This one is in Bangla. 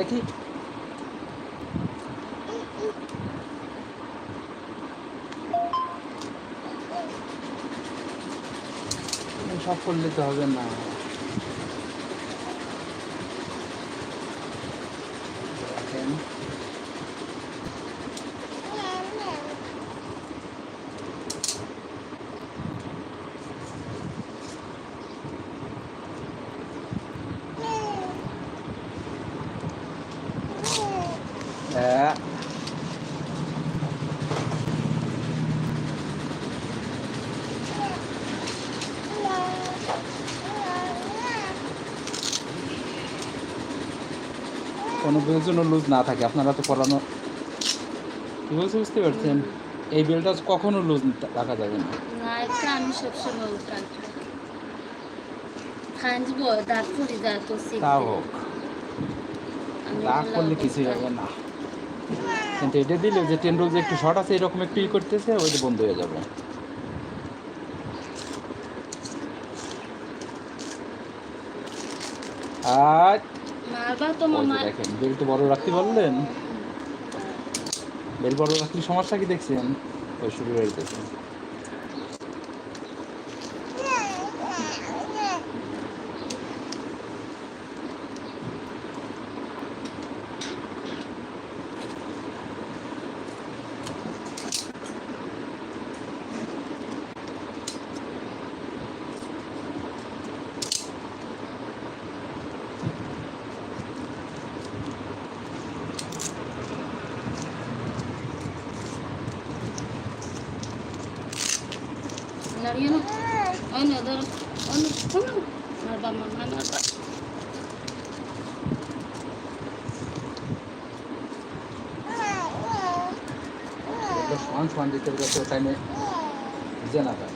দেখি। সব করলে তো হবে না দেখেন হ্যাঁ। কোনো বেলের জন্য লুজ না থাকে আপনারা তো পড়ানো কি বলছে বুঝতে পারছেন? এই বেলটা কখনো লুজ রাখা যাবে না। না আমি সবসময় খাঞ্জবো দাঁত ফুটি তো তা হোক। আমি রাগ করলে কিছুই হবে না। কিন্তু এটা দিলে যে টেন যে একটু শর্ট আছে এরকম একটু ই করতেছে ওইটা বন্ধ হয়ে যাবে। আর দেখেন বেল তো বড় রাখতে বললেন। বেল বড় রাখলে সমস্যা কি দেখছেন? ওই শুরু হয়ে যেতেছে নাড়িয়ে না ওই না ধরো ওই না ওই না। মারবা মামা মারবা সমান সমান দিতে হবে টাইমে ভিজে না যায়